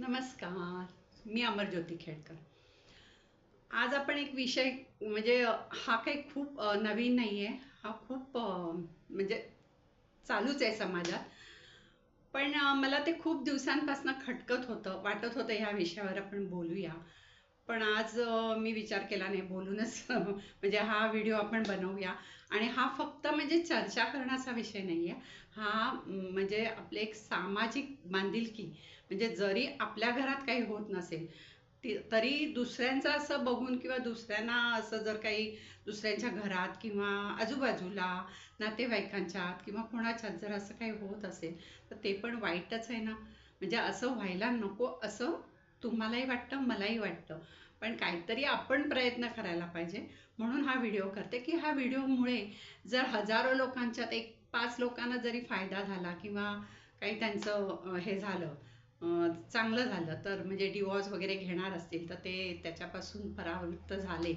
नमस्कार मी अमरज्योती खेडकर. आज आपण एक विषय म्हणजे हा काही खूप नवीन नाही आहे हा खूप म्हणजे चालूच आहे समाजात. पण मला ते खूप दिवसांपासून खटकत होतं वाटत होतं ह्या विषयावर आपण बोलूया. पण आज मी विचार केला नाही बोलूनच म्हणजे हा व्हिडिओ आपण बनवूया. आणि हा फक्त म्हणजे चर्चा करण्याचा विषय नाही आहे हा म्हणजे आपले एक सामाजिक बांधिलकी म्हणजे जरी आपल्या घरात काही होत नसेल ती- तरी दुसऱ्यांचं असं बघून किंवा दुसऱ्यांना असं जर काही दुसऱ्यांच्या घरात किंवा आजूबाजूला नातेवाईकांच्यात किंवा कोणाच्यात जर असं काही होत असेल तर ते पण वाईटच आहे ना. म्हणजे असं व्हायला नको असं तुम्हालाही वाटतं मलाही वाटतं. पण काहीतरी आपण प्रयत्न करायला पाहिजे. म्हणून हा व्हिडिओ करते की ह्या व्हिडिओमुळे जर हजारो लोकांच्यात एक पाच लोकांना जरी फायदा झाला किंवा काही त्यांचं हे झालं चांगलं झालं. तर म्हणजे डिवॉर्स वगैरे घेणार असतील तर ते त्याच्यापासून परावृत्त झाले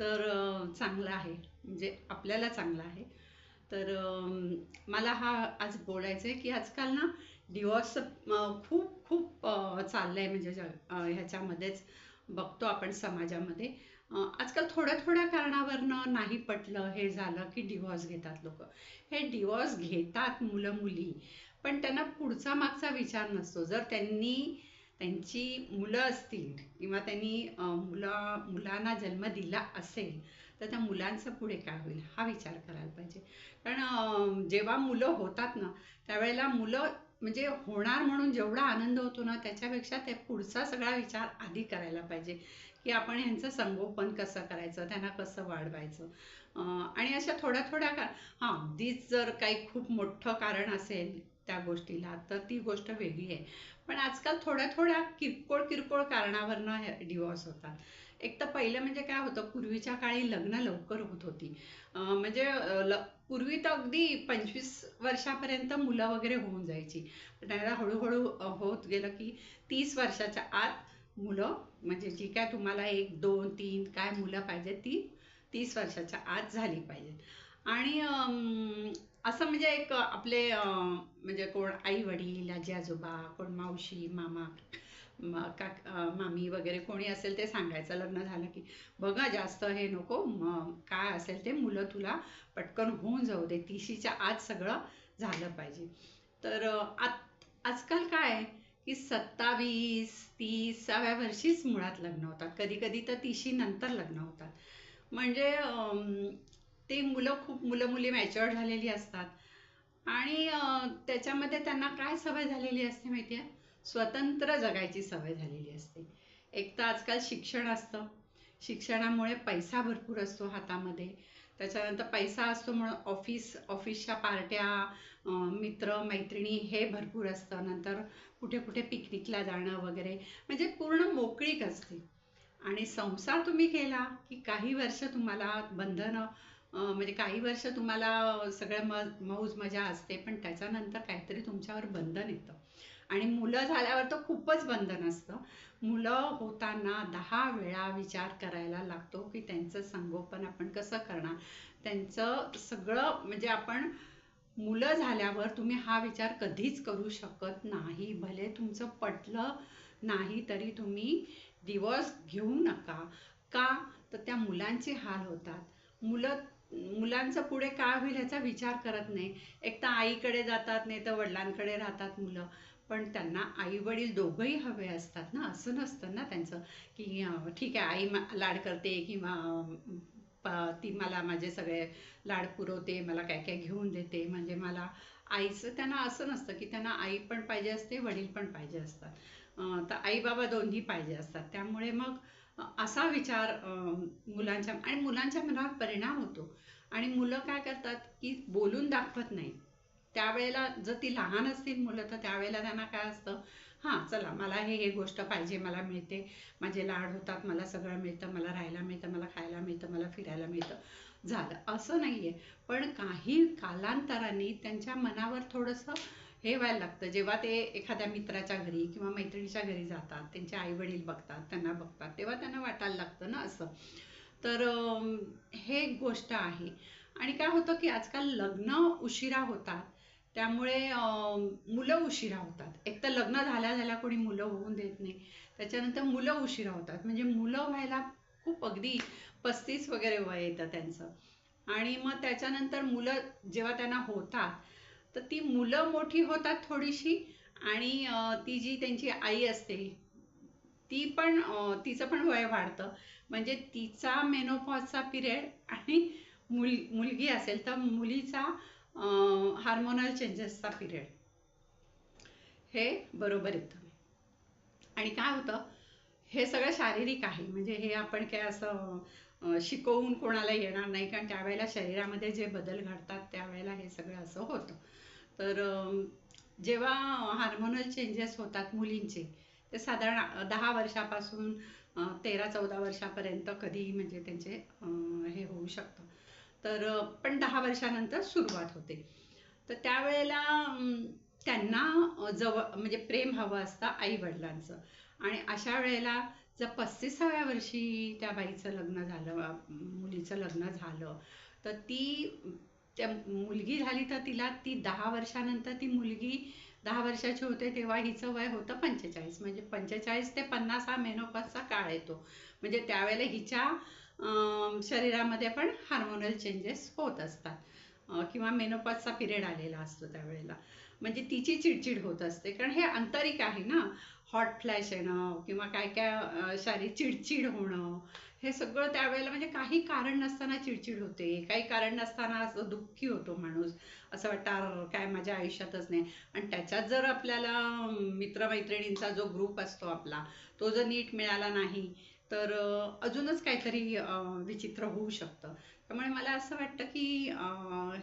तर चांगलं आहे. म्हणजे आपल्याला चांगलं आहे. तर मला हा आज बोलायचं आहे की आजकाल ना डिवॉर्स खूप खूप चाललं चाललंय म्हणजे ह्याच्यामध्येच बघतो आपण समाजामध्ये. आजकाल थोड्या थोड्या कारणावरनं नाही पटलं हे झालं की डिवॉर्स घेतात लोक. हे डिवॉर्स घेतात मुलं मुली पण त्यांना पुढचा मागचा विचार नसतो. जर त्यांनी त्यांची मुलं असतील किंवा त्यांनी मुला मुलांना जन्म दिला असेल तर त्या मुलांचं पुढे काय होईल? हा विचार करायला पाहिजे. कारण जेव्हा मुलं होतात ना त्यावेळेला मुलं म्हणजे होणार म्हणून जेवढा आनंद होतो ना त्याच्यापेक्षा ते पुढचा सगळा विचार आधी करायला पाहिजे. की आपण ह्यांचं संगोपन कसं करायचं? त्यांना कसं वाढवायचं? आणि अशा थोड्या थोड्या का हां अगदीच जर काही खूप मोठं कारण असेल त्या गोष्टीला. तर ती गोष्ट वेगळी आहे. पण आजकाल थोड्या थोड्या किरकोळ किरकोळ कारणावरनं डिवॉर्स होतात. एक तर पहिलं म्हणजे काय होतं पूर्वीच्या काळी लग्न लवकर होत होती. म्हणजे ल पूर्वी तर अगदी पंचवीस वर्षापर्यंत मुलं वगैरे होऊन जायची. पण त्याला हळूहळू होत गेलं की तीस वर्षाच्या आत मुलं म्हणजे जी काय तुम्हाला एक दोन तीन काय मुलं पाहिजे ती तीस वर्षाच्या आत झाली पाहिजेत. आणि अं, असं म्हणजे एक आपले म्हणजे कोण आई वडील आजी आजोबा कोण मावशी मामा का काक मामी वगैरे कोणी असेल ते सांगायचं. लग्न झालं की बघा जास्त हे नको म- काय असेल ते मुलं तुला पटकन होऊन जाऊ दे. तिशीच्या आत सगळं झालं पाहिजे. तर आत आजकाल काय आहे की सत्तावीस तीसाव्या वर्षीच मुळात लग्न होतात. कधी कधी तर तिशी नंतर लग्न होतात. म्हणजे अं, ते मुलं खूप मुलं मुली मॅच्युअर झालेली असतात. आणि त्याच्यामध्ये त्यांना काय सवय झालेली असते माहिती आहे स्वतंत्र जगायची सवय झालेली असते. एक तर आजकाल शिक्षण असतं. शिक्षणामुळे पैसा भरपूर असतो हातामध्ये. त्याच्यानंतर पैसा असतो म्हणून ऑफिस ऑफिसच्या पार्ट्या मित्र मैत्रिणी हे भरपूर असतं. नंतर कुठे कुठे पिकनिकला जाणं वगैरे. म्हणजे पूर्ण मोकळीक असते. आणि संसार तुम्ही केला की काही वर्ष तुम्हाला बंधनं म्हणजे काही वर्ष तुम्हाला सगळं म मौज मजा असते पण त्याच्यानंतर काहीतरी तुमच्यावर बंधन येतं. आणि मुलं झाल्यावर तर खूपच बंधन असतं. मुलं होताना दहा वेळा विचार करायला लागतो की त्यांचं संगोपन आपण कसं करणार? त्यांचं सगळं म्हणजे आपण मुलं झाल्यावर तुम्ही हा विचार कधीच करू शकत नाही. भले तुमचं पटलं नाही तरी तुम्ही दिवस घेऊ नका. का? तर त्या मुलांचे हाल होतात. मुलं मुलांचं पुढे काय होईल ह्याचा विचार करत नाही. एक तर आईकडे जातात नाही तर वडिलांकडे राहतात मुलं. पण त्यांना आई वडील दोघंही हवे असतात ना? असं नसतं ना त्यांचं की ठीक आहे आई मा- लाड करते किंवा ती मला माझे सगळे लाड पुरवते मला काय काय घेऊन देते. म्हणजे मला आईचं त्यांना असं नसतं की त्यांना आई पण पाहिजे असते वडील पण पाहिजे असतात. तर आई बाबा दोन्ही पाहिजे असतात. त्यामुळे मग असा विचार मुलांच्या आणि मुलांच्या मनावर परिणाम होतो. आणि मुलं काय करतात की बोलून दाखवत नाही. त्यावेळेला जर ती लहान असतील मुलं तर त्यावेळेला त्यांना काय असतं हां चला मला हे हे गोष्ट पाहिजे मला मिळते. माझे लाड होतात मला सगळं मिळतं मला राहायला मिळतं मला खायला मिळतं मला फिरायला मिळतं. झालं. असं नाही आहे पण काही कालांतराने त्यांच्या मनावर थोडंसं हे व्हायला लागतं. जेव्हा ते एखाद्या मित्राच्या घरी किंवा मैत्रिणीच्या घरी जातात त्यांचे आई वडील बघतात त्यांना बघतात तेव्हा त्यांना वाटायला लागतं ना असं. तर हे एक गोष्ट आहे. आणि काय होतं की आजकाल लग्न उशिरा होतात. त्यामुळे मुलं उशिरा होतात. एक तर लग्न झाल्या झाल्या कोणी मुलं होऊन देत नाही. त्याच्यानंतर मुलं उशिरा होतात. म्हणजे मुलं व्हायला खूप अगदी पस्तीस वगैरे वय येतं त्यांचं. आणि मग त्याच्यानंतर मुलं जेव्हा त्यांना होतात तर ती मुलं मोठी होतात थोडीशी आणि ती जी त्यांची आई असते ती पण तिचं पण वय वाढतं. म्हणजे तिचा मेनोपॉजचा पिरियड आणि मुल मुलगी असेल तर मुलीचा हार्मोनल चेंजेसचा पिरियड हे बरोबर येतं आणि काय होतं हे सगळं शारीरिक आहे. म्हणजे हे आपण काय असं शिकवून कोणाला येणार नाही. कारण त्यावेळेला शरीरामध्ये जे बदल घडतात त्यावेळेला हे सगळं असं होतं. तर जेव्हा हार्मोनल चेंजेस होतात मुलींचे ते साधारण दहा वर्षापासून तेरा चौदा वर्षापर्यंत कधी म्हणजे त्यांचे हे होऊ शकतं. तर पण दहा वर्षानंतर सुरुवात होते. तर त्यावेळेला त्यांना जवळ म्हणजे प्रेम हवं असतं आई वडिलांचं आणि अशा वेळेला जर पस्तीसाव्या वर्षी त्या बाईचं लग्न झालं मुलीचं लग्न झालं तर ती त्या मुलगी झाली तर तिला ती दहा वर्षानंतर ती मुलगी दहा वर्षाची होते तेव्हा हिचं वय होतं पंचेचाळीस. म्हणजे पंचेचाळीस ते पन्नास हा मेनोपॉजचा काळ येतो. म्हणजे त्यावेळेला हिच्या शरीरामध्ये पण हार्मोनल चेंजेस होत असतात. किंवा मेनोपॉजचा पिरियड आलेला असतो त्यावेळेला. म्हणजे तिची चिडचिड होत असते. कारण हे आंतरिक आहे ना. हॉट फ्लॅश येणं किंवा काय काय शारीर शारीरिक चिडचिड होणं हे सगळं त्यावेळेला म्हणजे काही कारण नसताना चिडचिड होते. काही कारण नसताना असं दुःखी होतो माणूस. असं वाटतं काय माझ्या आयुष्यातच नाही. आणि त्याच्यात जर आपल्याला मित्रमैत्रिणींचा जो ग्रुप असतो आपला तो जर नीट मिळाला नाही तर अजूनच काहीतरी विचित्र होऊ शकतं. त्यामुळे मला असं वाटतं की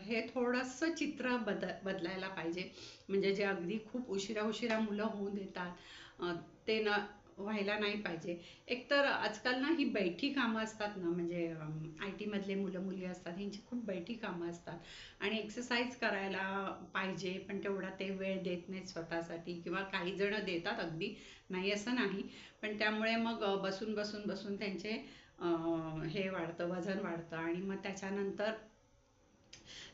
हे थोडंसं चित्र बद बदलायला पाहिजे. म्हणजे जे अगदी खूप उशिरा उशिरा मुलं होऊन देतात ते न व्हायला नाही पाहिजे. एकतर आजकाल ना ही बैठी कामं असतात ना म्हणजे आय टीमधले मुलं मुली असतात ह्यांची खूप बैठी कामं असतात. आणि एक्सरसाइज करायला पाहिजे पण तेवढा ते वेळ देत नाहीत स्वतःसाठी किंवा काही जण देतात अगदी. नाही असं नाही. पण त्यामुळे मग बसून बसून बसून त्यांचे हे वाढतं वजन वाढतं आणि मग त्याच्यानंतर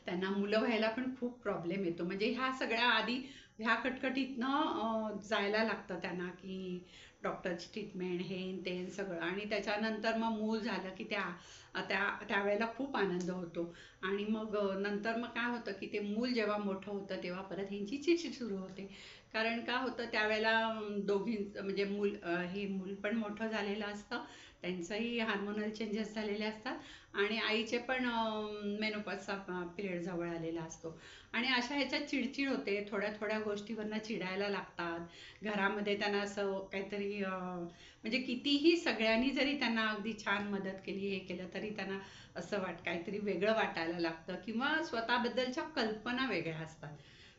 त्यांना मुलं व्हायला पण खूप प्रॉब्लेम येतो. म्हणजे ह्या सगळ्या आधी ह्या कटकटीतनं जायला लागतं त्यांना की डॉक्टरची ट्रीटमेंट हे ते सगळं. आणि त्याच्यानंतर मग मूल झालं की त्या त्या त्यावेळेला खूप आनंद होतो. आणि मग नंतर मग काय होतं की ते मूल जेव्हा मोठं होतं तेव्हा परत ह्यांची चिडचिड सुरू होते. कारण का होतं त्यावेळेला दोघीं दोघी म्हणजे मूल हे मूल पण मोठं झालेलं असतं. त्यांचंही हार्मोनल चेंजेस झालेले असतात. आणि आईचे पण मेनोपॉजचा पिरियड जवळ आलेला असतो. आणि अशा ह्याच्यात चिडचिड होते. थोड्या थोड्या गोष्टीवरनं चिडायला लागतात. घरामध्ये त्यांना असं काहीतरी तरी म्हणजे कितीही सगळ्यांनी जरी त्यांना अगदी छान मदत केली हे केलं तरी त्यांना असं वाट काहीतरी वेगळं वाटायला लागतं किंवा स्वतःबद्दलच्या कल्पना वेगळ्या असतात.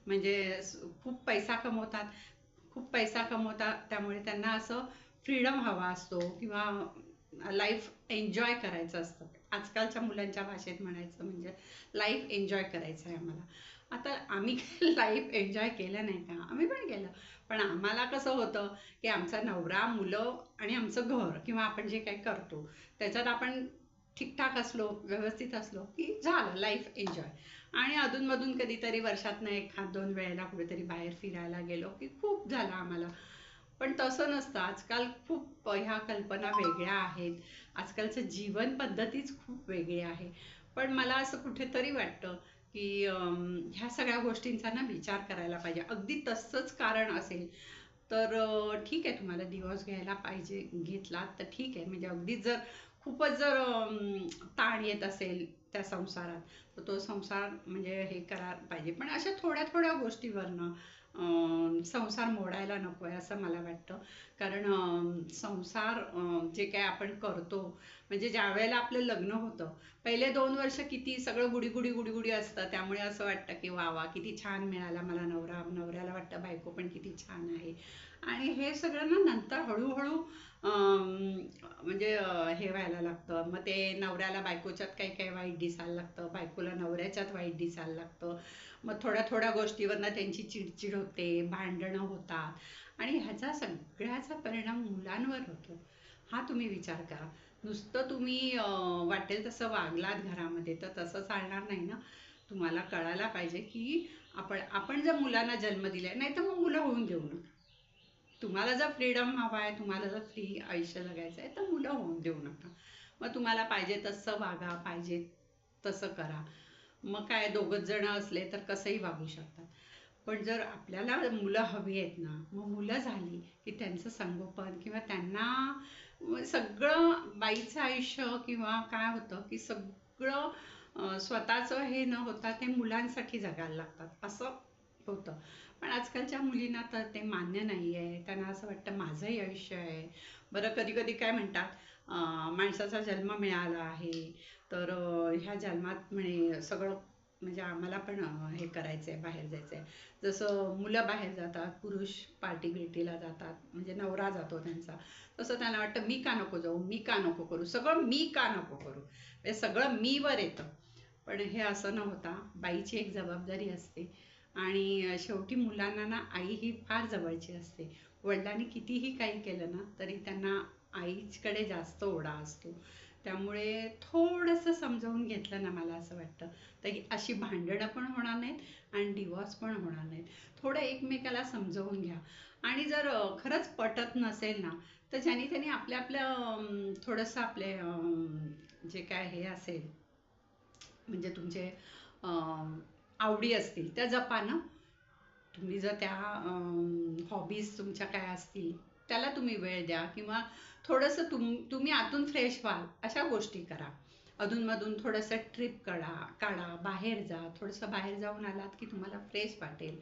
म्हणजे खूप पैसा कमवतात खूप पैसा कमवतात त्यामुळे त्यांना असं फ्रीडम हवा असतो किंवा लाईफ एन्जॉय करायचं असतं. आजकालच्या मुलांच्या भाषेत म्हणायचं म्हणजे लाईफ एन्जॉय करायचं आहे आम्हाला. आता आम्ही लाईफ एन्जॉय केलं नाही का? आम्ही पण केलं. पण आम्हाला कसं होतं की आमचा नवरा मुलं आणि आमचं घर किंवा आपण जे काही करतो त्याच्यात आपण ठीकठाक असलो व्यवस्थित असलो की झालं लाईफ एन्जॉय आणि अधूनमधून कधीतरी वर्षातनं एखाद दोन वेळेला कुठेतरी बाहेर फिरायला गेलो की खूप झालं आम्हाला. पण तसं नसतं. आजकाल खूप ह्या कल्पना वेगळ्या आहेत. आजकालचं जीवन पद्धतीच खूप वेगळी आहे. पण मला असं कुठेतरी वाटतं की अं, ह्या सगळ्या गोष्टींचा ना विचार करायला पाहिजे. अगदी तसंच कारण असेल तर ठीक आहे तुम्हाला दिवस घ्यायला पाहिजे घेतला तर ठीक आहे. म्हणजे अगदी जर खूपच जर ताण येत असेल त्या संसारात तर तो संसार म्हणजे हे करायला पाहिजे. पण अशा थोड्या थोड्या गोष्टीवरनं संसार मोडायला नको आहे असं मला वाटतं. कारण संसार जे काय आपण करतो म्हणजे ज्या वेळेला आपलं लग्न होतं पहिले दोन वर्ष किती सगळं गुडी गुडी गुडी गुडी असतं. त्यामुळे असं वाटतं की वा वा किती छान मिळाला मला नवरा. नवऱ्याला वाटतं बायको पण किती छान आहे. आणि हे सगळं ना नंतर हळूहळू म्हणजे हे व्हायला लागतं. मग ते नवऱ्याला बायकोच्यात काही काही वाईट दिसायला लागतं. बायकोला नवऱ्याच्यात वाईट दिसायला लागतं. मग थोड्या थोड्या गोष्टीवरनं त्यांची चिडचिड होते भांडणं होतात. आणि ह्याचा सगळ्याचा परिणाम मुलांवर होतो. हा तुम्ही विचार करा. नुसतं तुम्ही वाटेल तसं वागलात घरामध्ये तर तसं चालणार नाही ना? तुम्हाला कळायला पाहिजे की आपण आपण जर मुलांना जन्म दिलाय नाही तर मग मुलं होऊन देऊ नका. तुम्हाला जर फ्रीडम हवा आहे तुम्हाला जर फ्री आयुष्य जगायचं आहे तर मुलं होऊन देऊ नका. मग तुम्हाला पाहिजे तसं वागा पाहिजे तसं करा. मग काय दोघंच जण असले तर कसंही वागू शकतात. पण जर आपल्याला मुलं हवी आहेत ना मग मुलं झाली की त्यांचं संगोपन किंवा त्यांना सगळं बाईचं आयुष्य किंवा काय होतं की सगळं स्वतःचं हे न होता ते मुलांसाठी जगायला लागतात. असं होतं. पण आजकालच्या मुलींना तर ते मान्य नाही आहे त्यांना असं वाटतं माझंही आयुष्य आहे. बरं कधी कधी काय म्हणतात माणसाचा जन्म मिळाला आहे तर ह्या जन्मात म्हणे सगळं म्हणजे आम्हाला पण हे करायचं आहे बाहेर जायचं आहे जसं मुलं बाहेर जातात पुरुष पार्टी बिर्टीला जातात म्हणजे नवरा जातो त्यांचा. तसं त्यांना वाटतं मी का नको जाऊ? मी का नको करू? सगळं मी का नको करू? हे सगळं मीवर येतं. पण हे असं न होता बाईची एक जबाबदारी असते. आणि शेवटी मुलांना ना आई ही फार जवळची असते. वडिलांनी कितीही काही केलं ना तरी त्यांना आईकडे जास्त ओढा असतो. त्यामुळे थोडंसं समजावून घेतलं ना मला असं वाटतं. तर अशी भांडणं पण होणार नाहीत आणि डिवॉर्स पण होणार नाहीत. थोडं एकमेकाला समजावून घ्या. आणि जर खरंच पटत नसेल ना तर ज्यांनी त्यांनी आपल्या आपल्या थोडंसं आपले जे काय हे असेल म्हणजे तुमचे आवडी असतील त्या जपानं. तुम्ही जर त्या हॉबीज तुमच्या काय असतील त्याला तुम्ही वेळ द्या किंवा थोडंसं तुम तुम्ही आतून फ्रेश व्हाल अशा गोष्टी करा. अधूनमधून थोडंसं ट्रिप काढा काढा बाहेर जा. थोडंसं बाहेर जाऊन आलात की तुम्हाला फ्रेश वाटेल.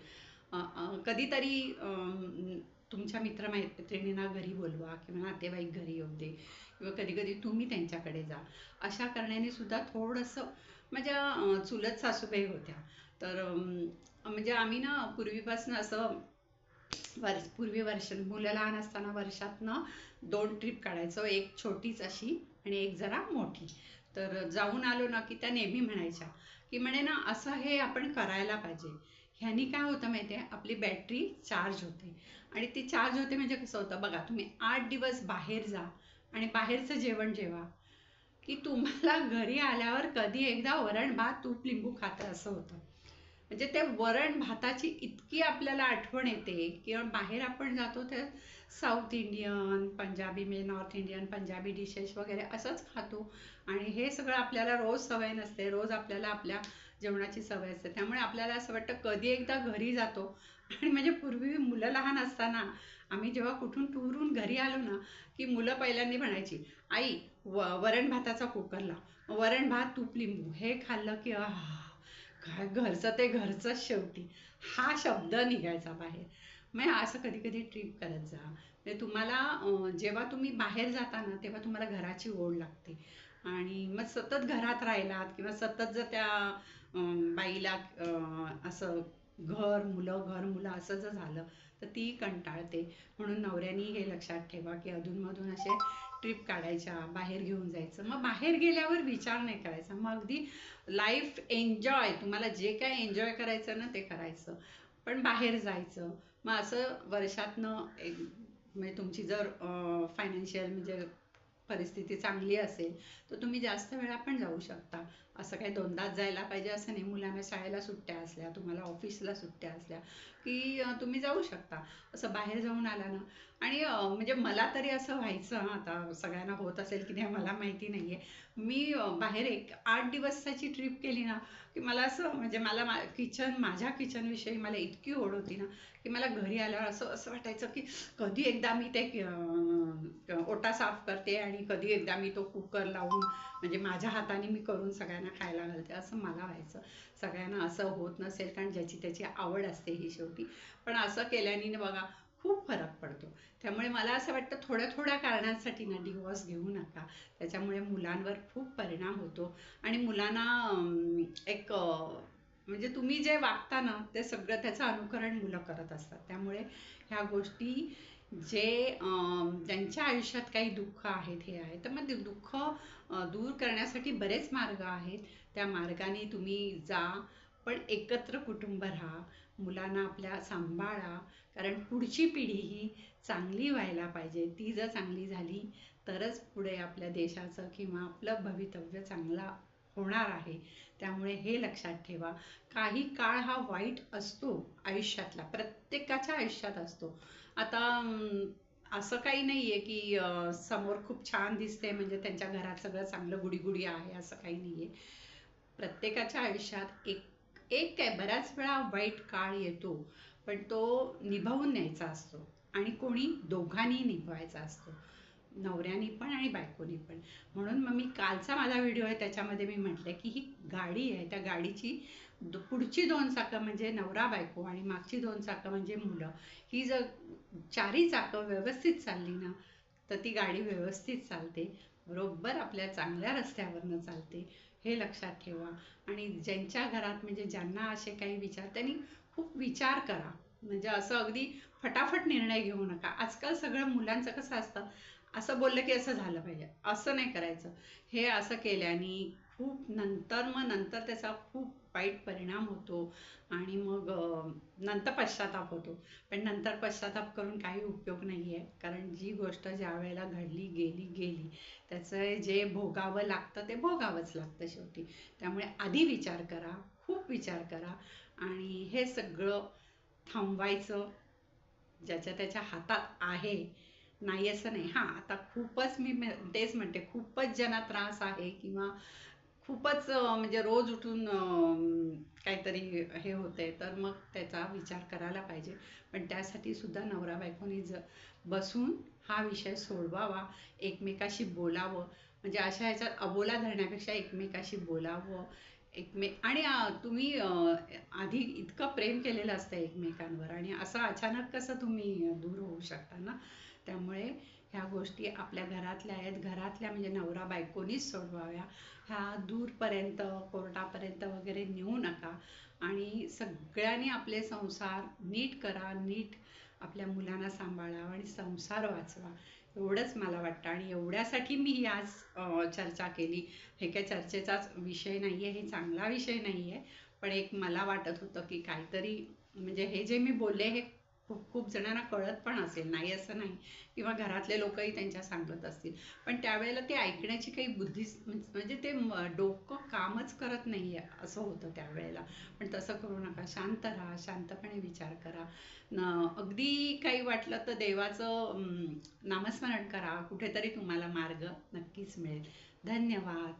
कधीतरी अं, तुमच्या मित्रमैत्रिणींना घरी बोलवा किंवा नातेवाईक घरी येऊ दे किंवा कधी कधी तुम्ही त्यांच्याकडे जा. अशा करण्याने सुद्धा थोडंसं माझ्या चुलत सासूबाई होत्या. तर म्हणजे आम्ही ना पूर्वीपासून असं वर्ष पूर्वी वर्ष मुलं लहान असताना वर्षातनं दोन ट्रिप काढायचो एक छोटीच अशी आणि एक जरा मोठी. तर जाऊन आलो ना की त्या नेहमी म्हणायच्या की म्हणे ना असं हे आपण करायला पाहिजे. ह्यानी काय होतं माहिती आहे आपली बॅटरी चार्ज होते. आणि ती चार्ज होते म्हणजे कसं होतं? बघा तुम्ही आठ दिवस बाहेर जा आणि बाहेरचं जेवण जेवा. की तुम्हाला घरी आल्यावर कधी एकदा वरण भात तूप लिंबू खातं असं होतं. म्हणजे ते वरण भाताची इतकी आपल्याला आठवण येते किंवा बाहेर आपण जातो तर साऊथ इंडियन पंजाबी म्हणजे नॉर्थ इंडियन पंजाबी डिशेस वगैरे असंच खातो. आणि हे सगळं आपल्याला रोज सवय नसते रोज आपल्याला आपल्या जेवणाची सवय असते. त्यामुळे आपल्याला असं वाटतं कधी एकदा घरी जातो. आणि म्हणजे पूर्वी मुलं लहान असताना आम्ही जेव्हा कुठून टूरून घरी आलो ना की मुलं पहिल्यांदा म्हणायची आई व वरण भाताचा कुकर लाव वरण भात तूप लिंबू हे खाल्लं की आहा काय घरचं ते घरचंच शेवटी. हा शब्द निघायचा बाहेर. मग असं कधी कधी ट्रिप करत जा. म्हणजे तुम्हाला जेव्हा तुम्ही बाहेर जाता ना तेव्हा तुम्हाला घराची ओढ लागते. आणि मग सतत घरात राहिलात किंवा सतत जर त्या बाईला असं घर मुलं घर मुलं असं जर झालं तर ती कंटाळते. म्हणून नवऱ्यानी हे लक्षात ठेवा की अधूनमधून असे ट्रिप काढायच्या बाहेर घेऊन जायचं. मग बाहेर गेल्यावर विचार नाही करायचा. मग अगदी लाईफ एन्जॉय तुम्हाला जे काय एन्जॉय करायचं ना ते करायचं. पण बाहेर जायचं. मग असं वर्षातनं एक म्हणजे तुमची जर फायनान्शियल म्हणजे परिस्थिती चांगली असेल तर तुम्ही जास्त वेळा पण जाऊ शकता. असं काही दोनदाच जायला पाहिजे असं नाही. मुलांना शाळेला सुट्ट्या असल्या तुम्हाला ऑफिसला सुट्ट्या असल्या की तुम्ही जाऊ शकता. असं बाहेर जाऊन आला ना. आणि म्हणजे मला तरी असं व्हायचं आता सगळ्यांना होत असेल की नाही मला माहिती नाहीये. मी बाहेर एक आठ दिवसाची ट्रिप केली ना की मला असं म्हणजे मला मा किचन माझ्या किचनविषयी मला इतकी ओढ होती ना की मला घरी आल्यावर असं असं वाटायचं की कधी एकदा मी ते ओटा साफ करते आणि कधी एकदा मी तो कुकर लावून म्हणजे माझ्या हाताने मी करून सगळ्यांना खायला घालते असं मला व्हायचं. सगळ्यांना असं होत नसेल कारण ज्याची त्याची आवड असते ही शेवटी. पण असं केल्याने बघा खूप फरक पडतो. त्यामुळे मला असं वाटतं थोड्या थोड्या कारणांसाठी ना डिवॉर्स घेऊ नका. त्याच्यामुळे मुलांवर खूप परिणाम होतो. आणि मुलांना एक म्हणजे तुम्ही जे वागता ना ते सगळं त्याचं अनुकरण मुलं करत असतात. त्यामुळे ह्या गोष्टी जे ज्यांच्या आयुष्यात काही दुःख आहेत हे आहे तर मग ते दुःख दूर करण्यासाठी बरेच मार्ग आहेत. त्या मार्गाने तुम्ही जा पण एकत्र कुटुंब राहा मुलांना आपल्या सांभाळा कारण पुढची पिढी ही चांगली व्हायला पाहिजे. ती जर चांगली झाली तरच पुढे आपल्या देशाचं किंवा आपलं भवितव्य चांगला होणार आहे. त्यामुळे हे लक्षात ठेवा. काही काळ हा वाईट असतो आयुष्यातला. प्रत्येकाच्या आयुष्यात असतो. आता असं काही नाहीये की समोर खूप छान दिसते म्हणजे त्यांच्या घरात सगळं चांगलं गुडीगुडी आहे असं काही नाहीये. प्रत्येकाच्या आयुष्यात एक एक काय बऱ्याच वेळा वाईट काळ येतो पण तो निभावून न्यायचा असतो. आणि कोणी दोघांनी निभवायचा असतो. नवऱ्यानी पण आणि बायकोनी पण. म्हणून मग मी कालचा माझा व्हिडिओ आहे त्याच्यामध्ये मी म्हटलं की ही गाडी आहे त्या गाडीची दो- पुढची दोन चाकं म्हणजे नवरा बायको आणि मागची दोन चाकं म्हणजे मुलं. ही जर चारही चाकं व्यवस्थित चालली ना तर ती गाडी व्यवस्थित चालते. बरोबर आपल्या चांगल्या रस्त्यावरनं चालते हे लक्षात ठेवा. आणि ज्यांच्या घरात म्हणजे ज्यांना असे काही विचार त्यांनी खूप विचार करा. म्हणजे असं अगदी फटाफट निर्णय घेऊ नका. आजकाल सगळं मुलांचं कसं असतं असं बोललं की असं झालं पाहिजे. असं नाही करायचं. हे असं केल्याने खूप नंतर मग नंतर त्याचा खूप वाईट परिणाम होतो आणि मग नंतर पश्चाताप होतो. पण नंतर पश्चाताप करून काही उपयोग नाही आहे कारण जी गोष्ट ज्या वेळेला घडली गेली गेली त्याचं जे भोगावं लागतं ते भोगावंच लागतं शेवटी. त्यामुळे आधी विचार करा खूप विचार करा आणि हे सगळं थांबवायचं ज्याच्या त्याच्या हातात आहे. नाही असं नाही. हां आता खूपच मी तेच म्हणते खूपच ज्यांना त्रास आहे किंवा खूपच म्हणजे रोज उठून काहीतरी हे होते तर मग त्याचा विचार करायला पाहिजे. पण त्यासाठी सुद्धा नवरा बायकोनी ज बसून हा विषय सोडवावा एकमेकाशी बोलावं. म्हणजे अशा ह्याच्यात अबोला धरण्यापेक्षा एकमेकाशी बोलावं. एकमे आणि तुम्ही आधी इतकं प्रेम केलेलं असतं एकमेकांवर आणि असं अचानक कसं तुम्ही दूर होऊ शकता ना? त्यामुळे ह्या गोष्टी आपल्या घरातल्या आहेत. घरातल्या म्हणजे नवरा बायकोनीच सोडवाव्या. ह्या दूरपर्यंत कोर्टापर्यंत वगैरे नेऊ नका. आणि सगळ्यांनी आपले संसार नीट करा नीट आपल्या मुलांना सांभाळा आणि संसार वाचवा. एवढंच मला वाटतं. आणि एवढ्यासाठी मी ही आज चर्चा केली. हे काय चर्चेचाच विषय नाही आहे हे चांगला विषय नाही आहे पण एक मला वाटत होतं की काहीतरी म्हणजे हे जे मी बोलले हे खूप खूप जणांना कळत पण असेल नाही असं नाही. किंवा घरातले लोकही त्यांच्या सांगत असतील. पण त्यावेळेला ते ऐकण्याची काही बुद्धी म्हणजे ते डोकं कामच करत नाही आहे असं होतं त्यावेळेला. पण तसं करू नका. शांत राहा शांतपणे विचार करा. न अगदी काही वाटलं तर देवाचं नामस्मरण करा. कुठेतरी तुम्हाला मार्ग नक्कीच मिळेल. धन्यवाद.